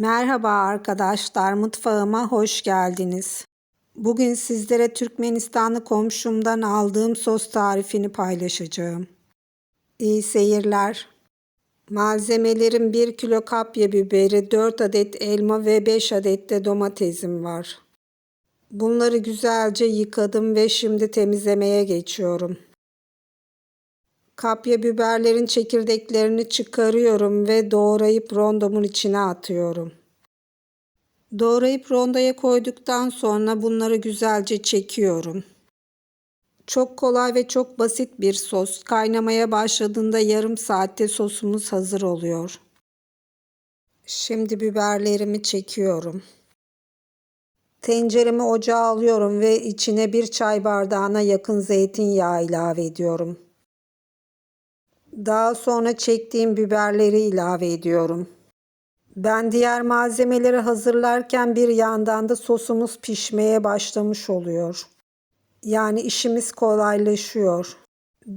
Merhaba arkadaşlar, mutfağıma hoş geldiniz. Bugün sizlere Türkmenistanlı komşumdan aldığım sos tarifini paylaşacağım. İyi seyirler. Malzemelerim 1 kilo kapya biberi, 4 adet elma ve 5 adet de domatesim var. Bunları güzelce yıkadım ve şimdi temizlemeye geçiyorum. Kapya biberlerin çekirdeklerini çıkarıyorum ve doğrayıp rondomun içine atıyorum. Doğrayıp rondoya koyduktan sonra bunları güzelce çekiyorum. Çok kolay ve çok basit bir sos. Kaynamaya başladığında yarım saatte sosumuz hazır oluyor. Şimdi biberlerimi çekiyorum. Tenceremi ocağa alıyorum ve içine bir çay bardağına yakın zeytinyağı ilave ediyorum. Daha sonra çektiğim biberleri ilave ediyorum. Ben diğer malzemeleri hazırlarken bir yandan da sosumuz pişmeye başlamış oluyor. Yani işimiz kolaylaşıyor.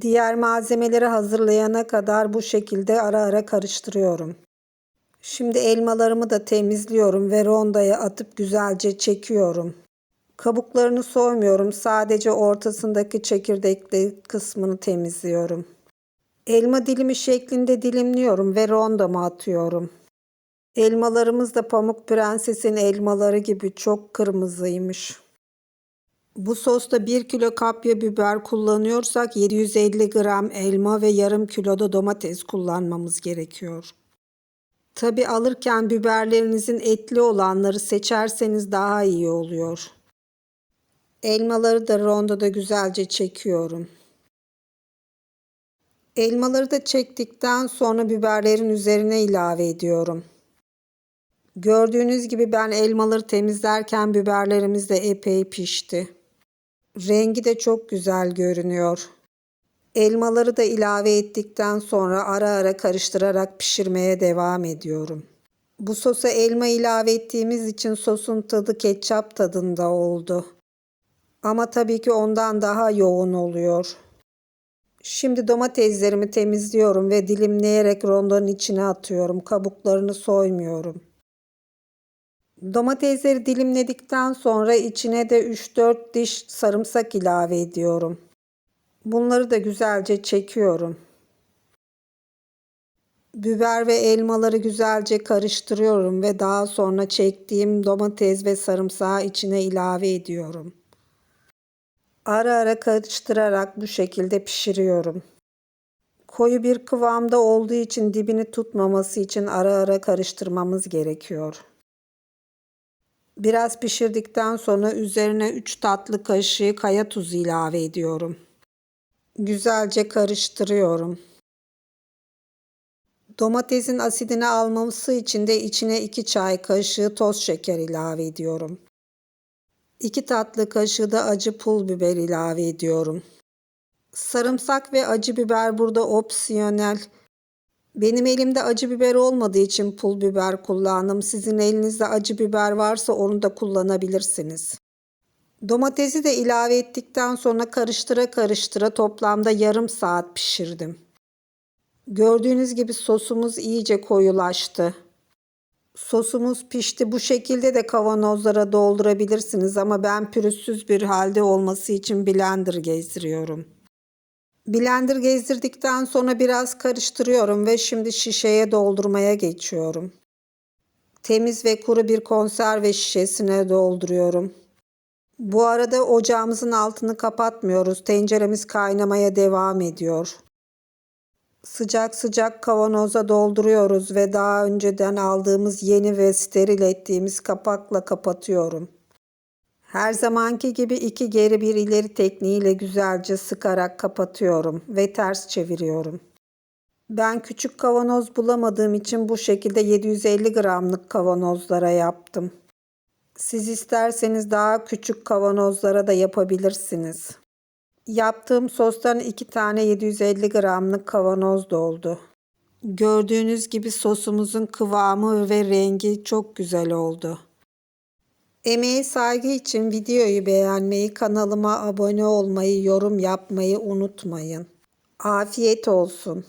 Diğer malzemeleri hazırlayana kadar bu şekilde ara ara karıştırıyorum. Şimdi elmalarımı da temizliyorum ve rondaya atıp güzelce çekiyorum. Kabuklarını soymuyorum. Sadece ortasındaki çekirdekli kısmını temizliyorum. Elma dilimi şeklinde dilimliyorum ve rondama atıyorum. Elmalarımız da Pamuk Prenses'in elmaları gibi çok kırmızıymış. Bu sosta 1 kilo kapya biber kullanıyorsak 750 gram elma ve yarım kilo da domates kullanmamız gerekiyor. Tabi alırken biberlerinizin etli olanları seçerseniz daha iyi oluyor. Elmaları da rondoda güzelce çekiyorum. Elmaları da çektikten sonra biberlerin üzerine ilave ediyorum. Gördüğünüz gibi ben elmaları temizlerken biberlerimiz de epey pişti. Rengi de çok güzel görünüyor. Elmaları da ilave ettikten sonra ara ara karıştırarak pişirmeye devam ediyorum. Bu sosa elma ilave ettiğimiz için sosun tadı ketçap tadında oldu. Ama tabii ki ondan daha yoğun oluyor. Şimdi domateslerimi temizliyorum ve dilimleyerek rondonun içine atıyorum. Kabuklarını soymuyorum. Domatesleri dilimledikten sonra içine de 3-4 diş sarımsak ilave ediyorum. Bunları da güzelce çekiyorum. Biber ve elmaları güzelce karıştırıyorum ve daha sonra çektiğim domates ve sarımsağı içine ilave ediyorum. Ara ara karıştırarak bu şekilde pişiriyorum. Koyu bir kıvamda olduğu için dibini tutmaması için ara ara karıştırmamız gerekiyor. Biraz pişirdikten sonra üzerine 3 tatlı kaşığı kaya tuzu ilave ediyorum. Güzelce karıştırıyorum. Domatesin asidini almaması için de içine 2 çay kaşığı toz şeker ilave ediyorum. 2 tatlı kaşığı da acı pul biber ilave ediyorum. Sarımsak ve acı biber burada opsiyonel. Benim elimde acı biber olmadığı için pul biber kullandım. Sizin elinizde acı biber varsa onu da kullanabilirsiniz. Domatesi de ilave ettikten sonra karıştıra karıştıra toplamda yarım saat pişirdim. Gördüğünüz gibi sosumuz iyice koyulaştı. Sosumuz pişti. Bu şekilde de kavanozlara doldurabilirsiniz ama ben pürüzsüz bir halde olması için blender gezdiriyorum. Blender gezdirdikten sonra biraz karıştırıyorum ve şimdi şişeye doldurmaya geçiyorum. Temiz ve kuru bir konserve şişesine dolduruyorum. Bu arada ocağımızın altını kapatmıyoruz. Tenceremiz kaynamaya devam ediyor. Sıcak sıcak kavanoza dolduruyoruz ve daha önceden aldığımız yeni ve steril ettiğimiz kapakla kapatıyorum. Her zamanki gibi iki geri bir ileri tekniğiyle güzelce sıkarak kapatıyorum ve ters çeviriyorum. Ben küçük kavanoz bulamadığım için bu şekilde 750 gramlık kavanozlara yaptım. Siz isterseniz daha küçük kavanozlara da yapabilirsiniz. Yaptığım sostan iki tane 750 gramlık kavanoz doldu. Gördüğünüz gibi sosumuzun kıvamı ve rengi çok güzel oldu. Emeğe saygı için videoyu beğenmeyi, kanalıma abone olmayı, yorum yapmayı unutmayın. Afiyet olsun.